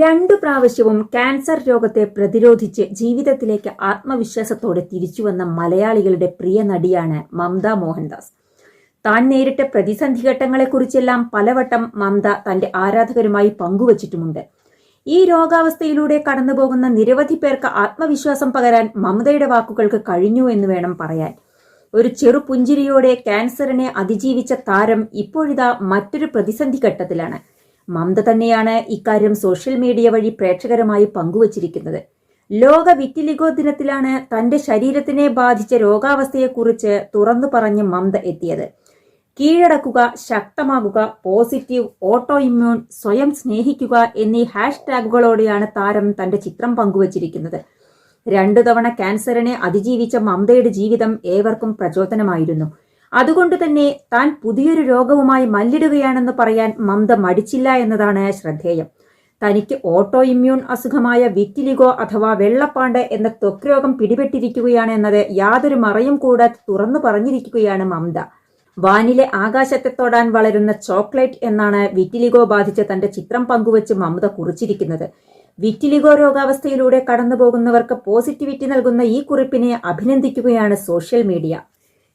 രണ്ടു പ്രാവശ്യവും ക്യാൻസർ രോഗത്തെ പ്രതിരോധിച്ച് ജീവിതത്തിലേക്ക് ആത്മവിശ്വാസത്തോടെ തിരിച്ചുവന്ന മലയാളികളുടെ പ്രിയ നടിയാണ് മമത മോഹൻദാസ്. താൻ നേരിട്ട പ്രതിസന്ധി ഘട്ടങ്ങളെക്കുറിച്ചെല്ലാം പലവട്ടം മമത തന്റെ ആരാധകരുമായി പങ്കുവച്ചിട്ടുമുണ്ട്. ഈ രോഗാവസ്ഥയിലൂടെ കടന്നുപോകുന്ന നിരവധി പേർക്ക് ആത്മവിശ്വാസം പകരാൻ മമതയുടെ വാക്കുകൾക്ക് കഴിഞ്ഞു എന്ന് വേണം പറയാൻ. ഒരു ചെറു പുഞ്ചിരിയോടെ ക്യാൻസറിനെ അതിജീവിച്ച താരം ഇപ്പോഴിതാ മറ്റൊരു പ്രതിസന്ധി ഘട്ടത്തിലാണ്. മമത തന്നെയാണ് ഇക്കാര്യം സോഷ്യൽ മീഡിയ വഴി പ്രേക്ഷകരുമായി പങ്കുവച്ചിരിക്കുന്നത്. ലോക വിറ്റിലിഗോ ദിനത്തിലാണ് തന്റെ ശരീരത്തിനെ ബാധിച്ച രോഗാവസ്ഥയെക്കുറിച്ച് തുറന്നു പറഞ്ഞ് മമത എത്തിയത്. കീഴടക്കുക ശക്തമാകുക പോസിറ്റീവ് ഓട്ടോ ഇമ്മ്യൂൺ സ്വയം സ്നേഹിക്കുക എന്നീ ഹാഷ് ടാഗുകളോടെയാണ് താരം തന്റെ ചിത്രം പങ്കുവച്ചിരിക്കുന്നത്. രണ്ടു തവണ ക്യാൻസറിനെ അതിജീവിച്ച മമതയുടെ ജീവിതം ഏവർക്കും പ്രചോദനമായിരുന്നു. അതുകൊണ്ട് തന്നെ താൻ പുതിയൊരു രോഗവുമായി മല്ലിടുകയാണെന്ന് പറയാൻ മമത മടിച്ചില്ല എന്നതാണ് ശ്രദ്ധേയം. തനിക്ക് ഓട്ടോ ഇമ്മ്യൂൺ അസുഖമായ വിറ്റിലിഗോ അഥവാ വെള്ളപ്പാണ്ട് എന്ന ത്വക്ക് രോഗം പിടിപെട്ടിരിക്കുകയാണ് എന്നത് യാതൊരു മറയും കൂടാതെ തുറന്നു പറഞ്ഞിരിക്കുകയാണ് മമത വാനിലെ ആകാശത്തെ തൊടാൻ വളരുന്ന ചോക്ലേറ്റ് എന്നാണ് വിറ്റിലിഗോ ബാധിച്ച തന്റെ ചിത്രം പങ്കുവച്ച് മമത കുറിച്ചിരിക്കുന്നത്. വിറ്റിലിഗോ രോഗാവസ്ഥയിലൂടെ കടന്നുപോകുന്നവർക്ക് പോസിറ്റിവിറ്റി നൽകുന്ന ഈ കുറിപ്പിനെ അഭിനന്ദിക്കുകയാണ് സോഷ്യൽ മീഡിയ.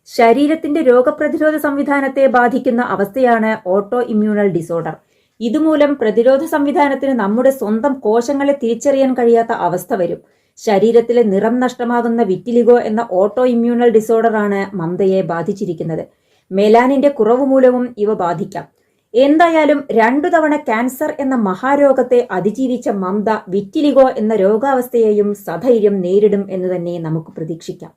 ശരീരത്തിന്റെ രോഗപ്രതിരോധ സംവിധാനത്തെ ബാധിക്കുന്ന അവസ്ഥയാണ് ഓട്ടോ ഇമ്മ്യൂണൽ ഡിസോർഡർ ഇതുമൂലം പ്രതിരോധ സംവിധാനത്തിന് നമ്മുടെ സ്വന്തം കോശങ്ങളെ തിരിച്ചറിയാൻ കഴിയാത്ത അവസ്ഥ വരും. ശരീരത്തിലെ നിറം നഷ്ടമാകുന്ന വിറ്റിലിഗോ എന്ന ഓട്ടോ ഇമ്മ്യൂണൽ ഡിസോർഡറാണ് മമതയെ ബാധിച്ചിരിക്കുന്നത്. മെലാനിന്റെ കുറവ് മൂലവും ഇവ ബാധിക്കാം. എന്തായാലും രണ്ടു തവണ ക്യാൻസർ എന്ന മഹാരോഗത്തെ അതിജീവിച്ച മമത വിറ്റിലിഗോ എന്ന രോഗാവസ്ഥയെയും സധൈര്യം നേരിടും എന്ന് തന്നെ നമുക്ക് പ്രതീക്ഷിക്കാം.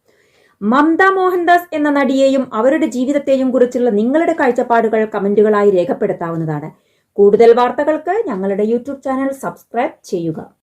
മമത മോഹൻദാസ് എന്ന നടിയെയും അവരുടെ ജീവിതത്തെയും കുറിച്ചുള്ള നിങ്ങളുടെ കാഴ്ചപ്പാടുകൾ കമന്റുകളായി രേഖപ്പെടുത്താവുന്നതാണ്. കൂടുതൽ വാർത്തകൾക്ക് ഞങ്ങളുടെ യൂട്യൂബ് ചാനൽ സബ്സ്ക്രൈബ് ചെയ്യുക.